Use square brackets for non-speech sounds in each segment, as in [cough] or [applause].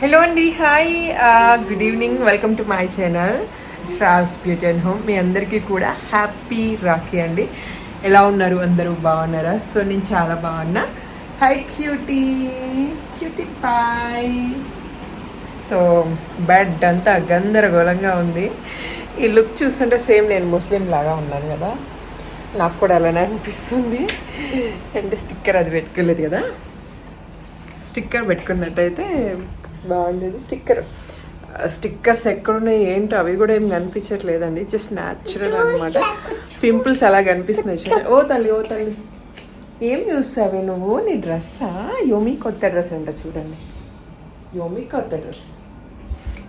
Hello అండి hi good evening welcome to my channel straws beauty and home మీ అందరికీ కూడా హ్యాపీ రాఖీ అండి. ఎలా ఉన్నారు? అందరూ బాగున్నారా? సో నేను చాలా బాగున్నా. హై క్యూటీ క్యూటీ పాయ్ సో బెడ్ అంతా గందరగోళంగా ఉంది. ఈ లుక్ చూస్తుంటే సేమ్ నేను ముస్లిం లాగా ఉన్నాను కదా. నాకు కూడా అలానే అనిపిస్తుంది. అంటే స్టిక్కర్ అది పెట్టుకోలేదు కదా. స్టిక్కర్ పెట్టుకున్నట్టయితే బాగుండేది. స్టిక్కర్. స్టిక్కర్స్ ఎక్కడున్నాయి ఏంటో అవి కూడా ఏం కనిపించట్లేదండి. జస్ట్ న్యాచురల్ అనమాట పింపుల్స్ అలా కనిపిస్తున్నాయి చూడండి ఓ తల్లి ఓ తల్లి. ఏం చూస్తావే నువ్వు? నీ డ్రెస్సా? యోమి కొత్త డ్రెస్ అంట చూడండి. యోమి కొత్త డ్రెస్.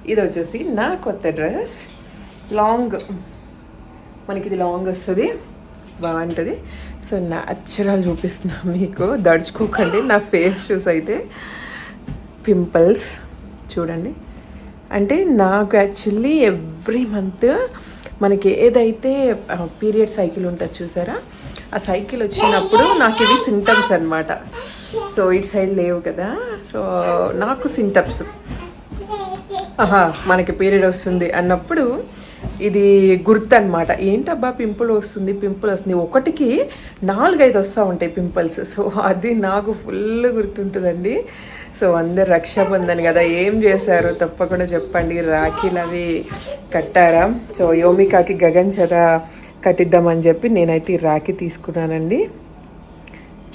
ఇది వచ్చేసి నా కొత్త డ్రెస్. లాంగ్. మనకి ఇది లాంగ్ వస్తుంది. బాగుంటుంది. సో న్యాచురల్ చూపిస్తున్నా మీకు. దడుచుకోకండి. నా ఫేస్ చూసి అయితే. పింపుల్స్ చూడండి. అంటే నాకు యాక్చువల్లీ ఎవ్రీ మంత్ మనకి ఏదైతే పీరియడ్ సైకిల్ ఉంటుంది చూసారా? ఆ సైకిల్ వచ్చినప్పుడు నాకు ఇది సింటమ్స్ అనమాట సో ఇటు సైడ్ లేవు కదా. సో నాకు సింటమ్స్ ఆహా మనకి పీరియడ్ వస్తుంది అన్నప్పుడు ఇది గుర్తు అనమాట ఏంటబ్బా పింపుల్ వస్తుంది పింపుల్ వస్తుంది? ఒకటికి నాలుగైదు వస్తూ ఉంటాయి పింపుల్స్ సో అది నాకు ఫుల్ గుర్తుంటుందండి. సో అందరు రక్షాబంధన్ కదా ఏం చేశారు తప్పకుండా చెప్పండి. రాఖీలు అవి కట్టారా? సో యోమికాకి గగన్ చర కట్టిద్దామని చెప్పి నేనైతే ఈ రాఖీ తీసుకున్నానండి.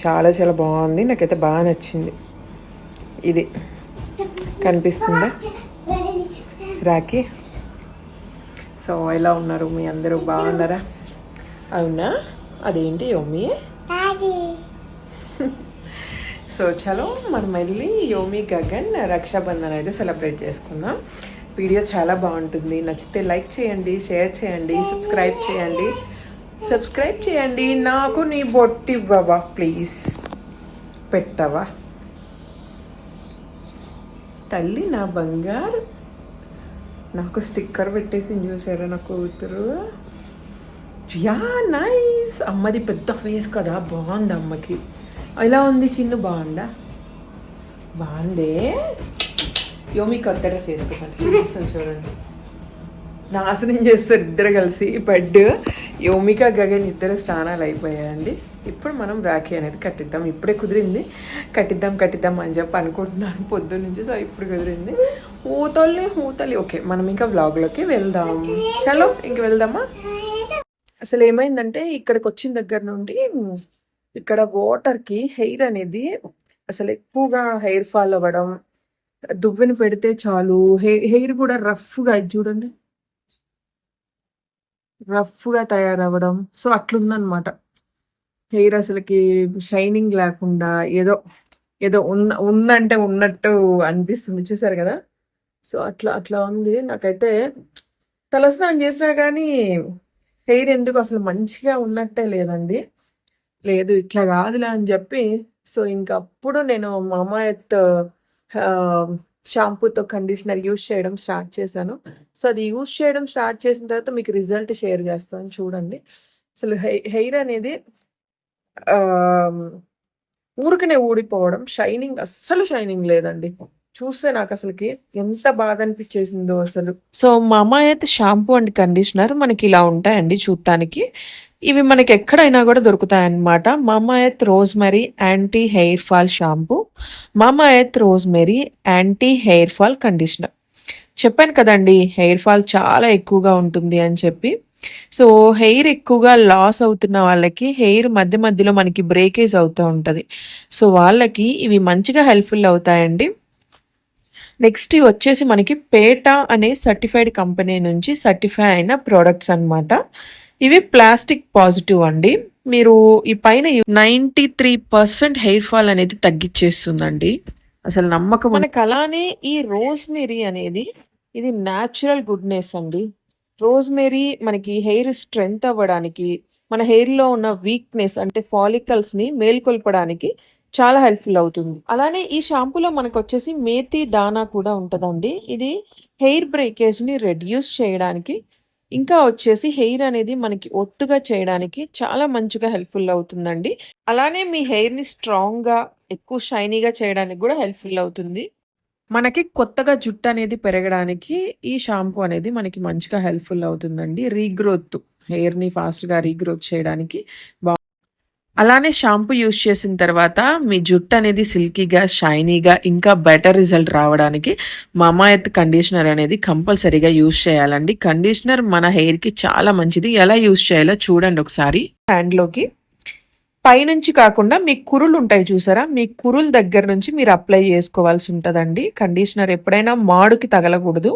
చాలా చాలా బాగుంది నాకైతే బాగా నచ్చింది. ఇది కనిపిస్తుందా? రాఖీ? సో ఎలా ఉన్నారు? మీ అందరూ బాగున్నారా? అవునా? అదేంటి యోమి? [laughs] సో చలో మనం వెళ్ళి యోమి గగన్ రక్షాబంధన్ అయితే సెలబ్రేట్ చేసుకుందాం. వీడియో చాలా బాగుంటుంది. నచ్చితే లైక్ చేయండి షేర్ చేయండి సబ్స్క్రైబ్ చేయండి. సబ్స్క్రైబ్ చేయండి. నాకు నీ బొట్టివ్వవా ప్లీజ్. పెట్టవా? తల్లి నా బంగారు. నాకు స్టిక్కర్ పెట్టేసి చూసారా నా కూతురు? Yeah nice. అమ్మది పెద్ద ఫేస్ కదా. బాగుంది అమ్మకి. ఎలా ఉంది చిన్ను? బాగుందా? బాగుందే. యోమి కొత్త డ్రెస్ వేసుకుంటాను చూపిస్తాను చూడండి. నాశనం చేస్తారు ఇద్దరు కలిసి బెడ్ యోమిక గగన్ ఇద్దరు స్నానాలు అయిపోయాయండి. ఇప్పుడు మనం రాఖీ అనేది కట్టిద్దాం. ఇప్పుడే కుదిరింది. కట్టిద్దాం కట్టిద్దాం అని చెప్పి అనుకుంటున్నాను. పొద్దున్న నుంచి సో ఇప్పుడు కుదిరింది. ఊతల్ని ఊతలి ఓకే మనం ఇంకా వ్లాగ్లోకి వెళ్దాం. చలో ఇంక వెళ్దామా? అసలు ఏమైందంటే ఇక్కడికి వచ్చిన దగ్గర నుండి ఇక్కడ వాటర్కి హెయిర్ అనేది అసలు ఎక్కువగా హెయిర్ ఫాల్ అవ్వడం దువ్వెని పెడితే చాలు. హెయిర్ హెయిర్ కూడా రఫ్గా ఇది చూడండి. రఫ్గా తయారవ్వడం. సో అట్లుందనమాట హెయిర్ అసలుకి షైనింగ్ లేకుండా ఏదో ఏదో ఉన్న ఉందంటే ఉన్నట్టు అనిపిస్తుంది. చూసారు కదా? సో అట్లా అట్లా ఉంది. నాకైతే తలస్నానం చేసినా కానీ హెయిర్ ఎందుకు అసలు మంచిగా ఉన్నట్టే లేదండి. లేదు ఇట్లా కాదులే అని చెప్పి సో ఇంకప్పుడు నేను మామాయత్ షాంపూతో కండిషనర్ యూస్ చేయడం స్టార్ట్ చేశాను. సో అది యూస్ చేయడం స్టార్ట్ చేసిన తర్వాత మీకు రిజల్ట్ షేర్ చేస్తాను చూడండి. అసలు హెయిర్ అనేది ఊరికనే ఊడిపోవడం షైనింగ్ అస్సలు షైనింగ్ లేదండి. చూస్తే నాకు అసలుకి ఎంత బాధ అనిపించేసిందో అసలు. సో మా అమ్మ అయితే షాంపూ అండ్ కండిషనర్ మనకి ఇలా ఉంటాయండి చూడటానికి ఇవి మనకి ఎక్కడైనా కూడా దొరుకుతాయి అన్నమాట rose rosemary anti hair fall shampoo Mamaearth rosemary anti hair fall conditioner. చెప్పాను కదండి హెయిర్ ఫాల్ చాలా ఎక్కువగా ఉంటుంది అని చెప్పి. సో హెయిర్ ఎక్కువగా లాస్ అవుతున్న వాళ్ళకి హెయిర్ మధ్య మధ్యలో మనకి బ్రేకేజ్ అవుతూ ఉంటుంది. సో వాళ్ళకి ఇవి మంచిగా హెల్ప్ఫుల్ అవుతాయండి. నెక్స్ట్ ఇవి వచ్చేసి మనకి పేట అనే సర్టిఫైడ్ కంపెనీ నుంచి సర్టిఫై అయిన ప్రోడక్ట్స్ అన్నమాట. ఇవి ప్లాస్టిక్ పాజిటివ్ అండి. మీరు ఈ పైన ninety three percent hair fall అనేది తగ్గించేస్తుందండి అసలు నమ్మకం మనకు అలానే ఈ రోజ్మెరీ అనేది ఇది న్యాచురల్ గుడ్నెస్ అండి. రోజ్మెరీ మనకి హెయిర్ స్ట్రెంగ్త్ అవ్వడానికి మన హెయిర్లో ఉన్న వీక్నెస్ అంటే ఫాలికల్స్ని మేల్కొల్పడానికి చాలా హెల్ప్ఫుల్ అవుతుంది. అలానే ఈ షాంపూలో మనకు వచ్చేసి మేతి దానా కూడా ఉంటుందండి. ఇది హెయిర్ బ్రేకేజ్ని రెడ్యూస్ చేయడానికి ఇంకా వచ్చేసి హెయిర్ అనేది మనకి ఒత్తుగా చేయడానికి చాలా మంచిగా హెల్ప్ఫుల్ అవుతుందండి అలానే మీ హెయిర్ని స్ట్రాంగ్గా ఎక్కువ షైనీగా చేయడానికి కూడా హెల్ప్ఫుల్ అవుతుంది మనకి కొత్తగా జుట్టు అనేది పెరగడానికి ఈ షాంపూ అనేది మనకి మంచిగా హెల్ప్‌ఫుల్ అవుతుందండి. రీగ్రోత్ హెయిర్‌ని ఫాస్ట్‌గా రీగ్రోత్ చేయడానికి బాగు అలానే షాంపూ యూజ్ చేసిన తర్వాత మీ జుట్టు అనేది సిల్కీగా, షైనీగా ఇంకా బెటర్ రిజల్ట్ రావడానికి మమాఎర్త్ కండిషనర్ అనేది కంపల్సరీగా యూజ్ చేయాలండి. కండిషనర్ మన హెయిర్‌కి చాలా మంచిది. ఎలా యూజ్ చేయాలో చూడండి ఒకసారి హ్యాండ్‌లోకి. పైనుంచి కాకుండా మీ కురులు ఉంటాయి చూసారా? మీ కురుల దగ్గర నుంచి మీరు అప్లై చేసుకోవాల్సి ఉంటదండి. కండిషనర్ ఎప్పుడైనా మాడుకి తగలకూడదు.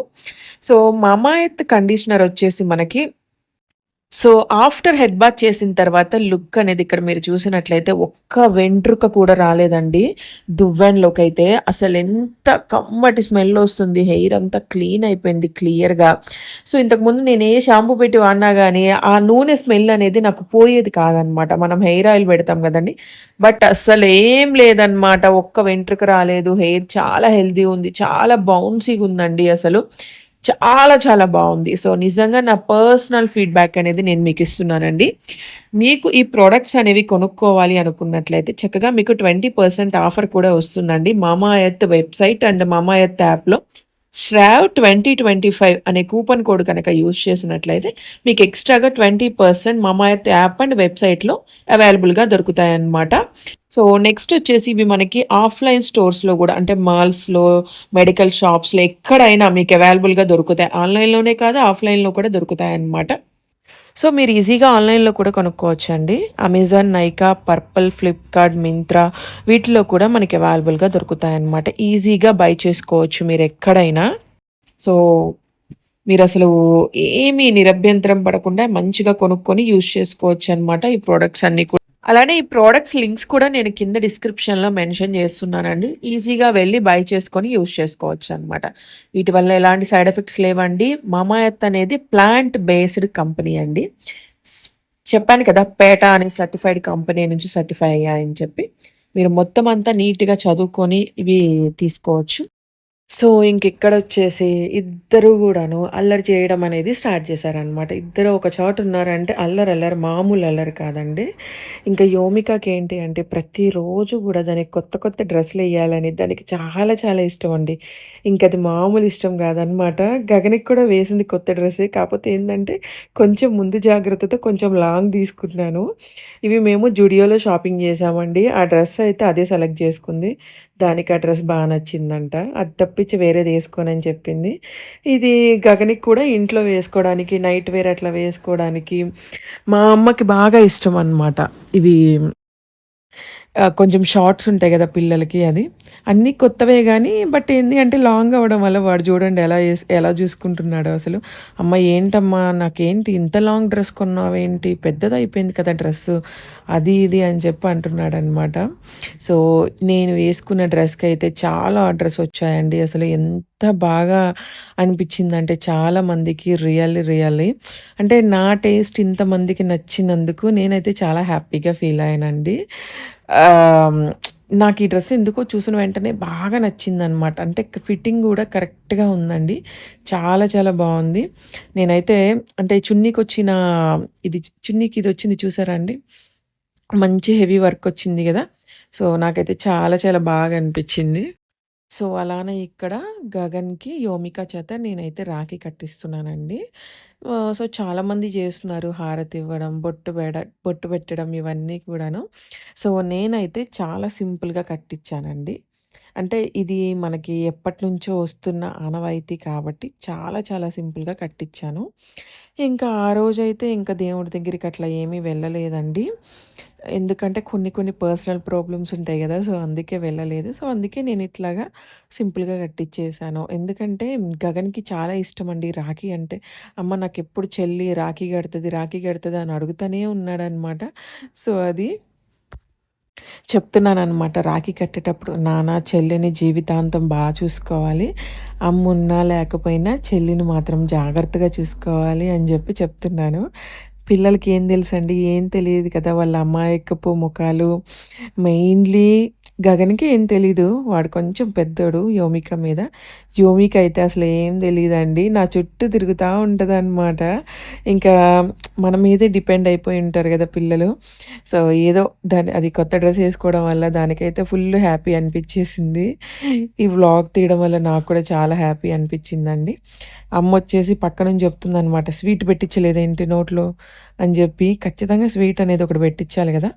సో, మమాఎర్త్ కండిషనర్ వచ్చేసి మనకి సో, ఆఫ్టర్ హెడ్ బాత్ చేసిన తర్వాత లుక్ అనేది ఇక్కడ మీరు చూసినట్లయితే ఒక్క వెంట్రుక కూడా రాలేదండి. దువ్వెనలోకి అయితే అసలు ఎంత కమ్మటి స్మెల్ వస్తుంది. హెయిర్ అంతా క్లీన్ అయిపోయింది క్లియర్‌గా. సో, ఇంతకుముందు నేను ఏ షాంపూ పెట్టి వాడినా కానీ ఆ నూనె స్మెల్ అనేది నాకు పోయేది కాదనమాట. మనం హెయిర్ ఆయిల్ పెడతాం కదండి బట్ అస్సలేం లేదనమాట. ఒక్క వెంట్రుక రాలేదు. హెయిర్ చాలా హెల్దీ ఉంది. చాలా బౌన్సీగా ఉందండి అసలు. చాలా చాలా బాగుంది సో, నిజంగా నా పర్సనల్ ఫీడ్‌బ్యాక్ అనేది నేను మీకు ఇస్తున్నానండి. మీకు ఈ ప్రోడక్ట్స్ అనేవి కొనుక్కోవాలి అనుకున్నట్లయితే చక్కగా మీకు 20% ఆఫర్ కూడా వస్తుందండి. మామాయత్ వెబ్‌సైట్ అండ్ మామాయత్ యాప్‌లో శ్రావ్ 2025 అనే కూపన్ కోడ్ కనుక యూజ్ చేసినట్లయితే మీకు ఎక్స్‌ట్రాగా twenty percent Mamaearth app and వెబ్‌సైట్‌లో అవైలబుల్‌గా దొరుకుతాయన్నమాట. సో, నెక్స్ట్ వచ్చేసి ఇవి మనకి ఆఫ్‌లైన్ స్టోర్స్‌లో కూడా అంటే మాల్స్‌లో, మెడికల్ షాప్స్‌లో ఎక్కడైనా మీకు అవైలబుల్‌గా దొరుకుతాయి. ఆన్‌లైన్‌లోనే కాదు ఆఫ్‌లైన్‌లో కూడా దొరుకుతాయన్నమాట. సో, మీరు ఈజీగా ఆన్‌లైన్‌లో కూడా కొనుక్కోవచ్చు అండి Amazon, Nykaa, Purplle, Flipkart, Myntra వీటిలో కూడా మనకి అవైలబుల్‌గా దొరుకుతాయన్నమాట. ఈజీగా బై చేసుకోవచ్చు మీరు ఎక్కడైనా సో, మీరు అసలు ఏమీ నిరభ్యంతరం పడకుండా మంచిగా కొనుక్కొని యూజ్ చేసుకోవచ్చనమాట ఈ ప్రొడక్ట్స్ అన్నీ కూడా. అలానే ఈ ప్రోడక్ట్స్ లింక్స్ కూడా నేను కింద డిస్క్రిప్షన్‌లో మెన్షన్ చేస్తున్నానండి. ఈజీగా వెళ్ళి బై చేసుకొని యూజ్ చేసుకోవచ్చనమాట. వీటి వల్ల ఎలాంటి సైడ్ ఎఫెక్ట్స్ లేవండి. మమాఎర్త్ అనేది ప్లాంట్ బేస్డ్ కంపెనీ అండి. చెప్పాను కదా! పేట అనే సర్టిఫైడ్ కంపెనీ నుంచి సర్టిఫై అయ్యాయని చెప్పి. మీరు మొత్తం అంతా నీట్‌గా చదువుకొని ఇవి తీసుకోవచ్చు. సో, ఇంకెక్కడ వచ్చేసి ఇద్దరు కూడాను అల్లరి చేయడం అనేది స్టార్ట్ చేశారనమాట. ఇద్దరు ఒక చోట ఉన్నారంటే అల్లరి అల్లరి మామూలు అల్లరి కాదండి. ఇంకా యోమికకేంటి అంటే ప్రతిరోజు కూడా దానికి కొత్త కొత్త డ్రెస్సులు వేయాలని దానికి చాలా చాలా ఇష్టం అండి ఇంకా ఇంకది మామూలు ఇష్టం కాదనమాట గగనికి కూడా వేసింది కొత్త డ్రెస్సే. కాకపోతే ఏంటంటే కొంచెం ముందు జాగ్రత్తతో కొంచెం లాంగ్ తీసుకున్నాను. ఇవి మేము జుడియోలో షాపింగ్ చేశామండి. ఆ డ్రెస్ అయితే అదే సెలెక్ట్ చేసుకుంది. దానికి ఆ డ్రెస్ బాగా నచ్చిందంట. అది తప్పించి వేరేది వేసుకోనని చెప్పింది. ఇది గగనికి కూడా ఇంట్లో వేసుకోవడానికి నైట్ వేర్ అట్లా వేసుకోవడానికి మా అమ్మకి బాగా ఇష్టం అన్నమాట ఇవి కొంచెం షార్ట్స్ ఉంటాయి కదా పిల్లలకి అది. అన్నీ కొత్తవే కానీ బట్ ఏంది అంటే లాంగ్ అవ్వడం వల్ల వాడు చూడండి ఎలా ఎలా చూసుకుంటున్నాడో అసలు. అమ్మ ఏంటమ్మా నాకేంటి ఇంత లాంగ్ డ్రెస్ కొన్నావేంటి? పెద్దదయిపోయింది కదా డ్రెస్ అది ఇది అని చెప్పి అంటున్నాడనమాట. సో, నేను వేసుకున్న డ్రెస్కి అయితే చాలా ఆర్డర్స్ వచ్చాయండి. అసలు ఎంత బాగా అనిపించిందంటే చాలా మందికి రియల్లీ రియల్లీ అంటే నా టేస్ట్ ఇంతమందికి నచ్చినందుకు నేనైతే చాలా హ్యాపీగా ఫీల్ అయ్యానండి. నాకు ఈ డ్రెస్ ఎందుకో చూసిన వెంటనే బాగా నచ్చిందనమాట. అంటే ఫిట్టింగ్ కూడా కరెక్ట్‌గా ఉందండి. చాలా చాలా బాగుంది నేనైతే అంటే చున్నీకి వచ్చిన ఇది చున్నీకి ఇదొచ్చింది చూసారా అండి? మంచి హెవీ వర్క్ వచ్చింది కదా సో, నాకైతే చాలా చాలా బాగా అనిపించింది. సో, అలానే ఇక్కడ గగన్‌కి యోమిక చేత నేనైతే రాఖీ కట్టిస్తున్నానండి. సో, చాలామంది చేస్తున్నారు హారతి ఇవ్వడం బొట్టు బెడ బొట్టు పెట్టడం ఇవన్నీ కూడాను. సో, నేనైతే చాలా సింపుల్‌గా కట్టించానండి. అంటే ఇది మనకి ఎప్పటినుంచో వస్తున్న ఆనవాయితీ కాబట్టి చాలా చాలా సింపుల్‌గా కట్టించాను. ఇంకా ఆ రోజైతే ఇంకా దేవుడి దగ్గరికి అట్లా ఏమీ వెళ్ళలేదండి. ఎందుకంటే కొన్ని కొన్ని పర్సనల్ ప్రాబ్లమ్స్ ఉంటాయి కదా సో, అందుకే వెళ్ళలేదు. సో, అందుకే నేను ఇట్లాగా సింపుల్‌గా కట్టించేసాను ఎందుకంటే గగన్‌కి చాలా ఇష్టం అండి రాఖీ అంటే. అమ్మ నాకు ఎప్పుడు చెల్లి రాఖీ కడుతుంది రాఖీ కడుతుంది అని అడుగుతూనే ఉన్నాడనమాట. సో, అది చెప్తున్నాను అనమాట రాఖీ కట్టేటప్పుడు, నాన్న చెల్లిని జీవితాంతం బాగా చూసుకోవాలి. అమ్మున్నా లేకపోయినా చెల్లిని మాత్రం జాగ్రత్తగా చూసుకోవాలి అని చెప్పి చెప్తున్నాను. పిల్లలకి ఏం తెలుసండి? ఏం తెలియదు కదా! వాళ్ళ అమ్మాయికపు ముఖాలు మెయిన్‌లీ గగన్‌కి ఏం తెలీదు. వాడు కొంచెం పెద్దోడు యోమిక మీద. యోమిక అయితే అసలు ఏం తెలీదండి. నా చుట్టూ తిరుగుతూ ఉంటుంది అనమాట ఇంకా మన మీదే డిపెండ్ అయిపోయి ఉంటారు కదా పిల్లలు. సో, ఏదో దాని అది కొత్త డ్రెస్ వేసుకోవడం వల్ల దానికైతే ఫుల్ హ్యాపీ అనిపించేసింది ఈ వ్లాగ్ తీయడం వల్ల నాకు కూడా చాలా హ్యాపీ అనిపించిందండి అమ్మ వచ్చేసి పక్క నుంచి చెప్తుందనమాట. "స్వీట్ పెట్టిచ్చలేదేంటి నోట్లో" అని చెప్పి ఖచ్చితంగా స్వీట్ అనేది ఒకటి పెట్టించాలి కదా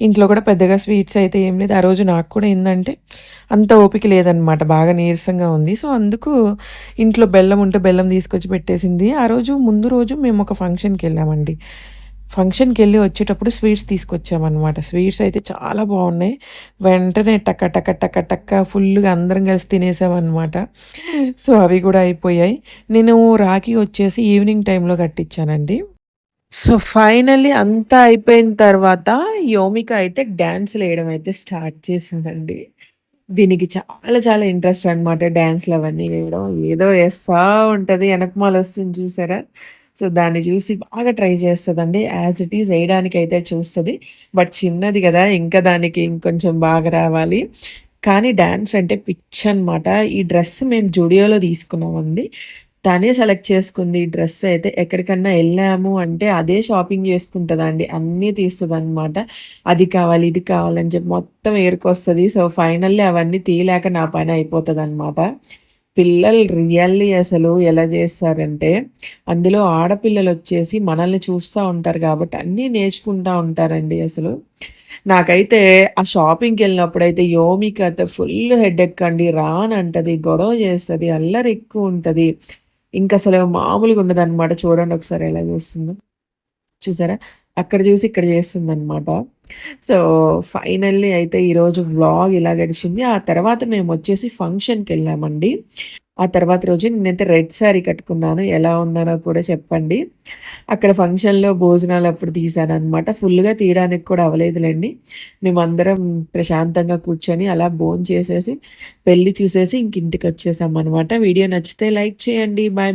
ఇంట్లో కూడా పెద్దగా స్వీట్స్ అయితే ఏం లేదు. ఆ రోజు నాకు కూడా ఏంటంటే అంత ఓపిక లేదనమాట. బాగా నీరసంగా ఉంది. సో, అందుకు ఇంట్లో బెల్లం ఉంటే బెల్లం తీసుకొచ్చి పెట్టేసింది. ఆ రోజు ముందు రోజు మేము ఒక ఫంక్షన్కి వెళ్ళామండి ఫంక్షన్కి వెళ్ళి వచ్చేటప్పుడు స్వీట్స్ తీసుకొచ్చామనమాట. స్వీట్స్ అయితే చాలా బాగున్నాయి వెంటనే టక టక టక టక ఫుల్‌గా అందరం కలిసి తినేసామనమాట. సో, అవి కూడా అయిపోయాయి. నేను రాఖీ వచ్చేసి ఈవినింగ్ టైంలో కట్టించానండి సో, ఫైనలీ అంతా అయిపోయిన తర్వాత యోమిక అయితే డాన్సులేయడం అయితే స్టార్ట్ చేసిందండి. దీనికి చాలా చాలా ఇంట్రెస్ట్ అనమాట డ్యాన్స్లు అవన్నీ వేయడం. ఏదో ఏస్తా ఉంటది. ఎనకమాలొస్తుంది చూసారా? సో, దాన్ని చూసి బాగా ట్రై చేస్తుందండి యాజ్ ఇట్ ఈజ్ వేయడానికైతే చూస్తుంది బట్ చిన్నది కదా ఇంకా దానికి ఇంకొంచెం బాగా రావాలి. కానీ డ్యాన్స్ అంటే పిచ్చనమాట. ఈ డ్రెస్ మేము జుడియోలో తీసుకున్నామండి. తనే సెలెక్ట్ చేసుకుంది ఈ డ్రెస్ అయితే. ఎక్కడికన్నా వెళ్ళాము అంటే అదే షాపింగ్ చేసుకుంటుందండి అన్నీ తీస్తదనమాట. అది కావాలి, ఇది కావాలని చెప్పి మొత్తం ఏరుకొస్తుంది సో, ఫైనల్లీ అవన్నీ తీయలేక నా పని అనమాట పిల్లలు రియల్లీ అసలు ఎలా చేస్తారంటే, అందులో ఆడపిల్లలు వచ్చేసి మనల్ని చూస్తూ ఉంటారు కాబట్టి అన్నీ నేర్చుకుంటా ఉంటారండి అసలు. నాకైతే ఆ షాపింగ్కి యోమిక అయితే ఫుల్ హెడ్ ఎక్కండి రానంటది, గొడవ చేస్తుంది అల్లరి ఎక్కువ ఉంటుంది ఇంకా అసలు మామూలుగా ఉండదన్నమాట చూడండి ఒకసారి ఎలా చేస్తుందో. చూసారా? అక్కడ చూసి ఇక్కడ చేస్తుంది అనమాట సో, ఫైనల్లీ అయితే ఈరోజు వ్లాగ్ ఇలా గడిచింది. ఆ తర్వాత మేము వచ్చేసి ఫంక్షన్కి వెళ్ళామండి ఆ తర్వాత రోజు నేనైతే రెడ్ శారీ కట్టుకున్నాను. ఎలా ఉన్నానో కూడా చెప్పండి. అక్కడ ఫంక్షన్‌లో భోజనాలు అప్పుడు తీశానమాట ఫుల్‌గా తీయడానికి కూడా అవ్వలేదులేండి మేమందరం ప్రశాంతంగా కూర్చొని అలా భోంచేసేసి, పెళ్ళి చూసేసి ఇంక అనమాట వీడియో నచ్చితే లైక్ చేయండి. బాయ్.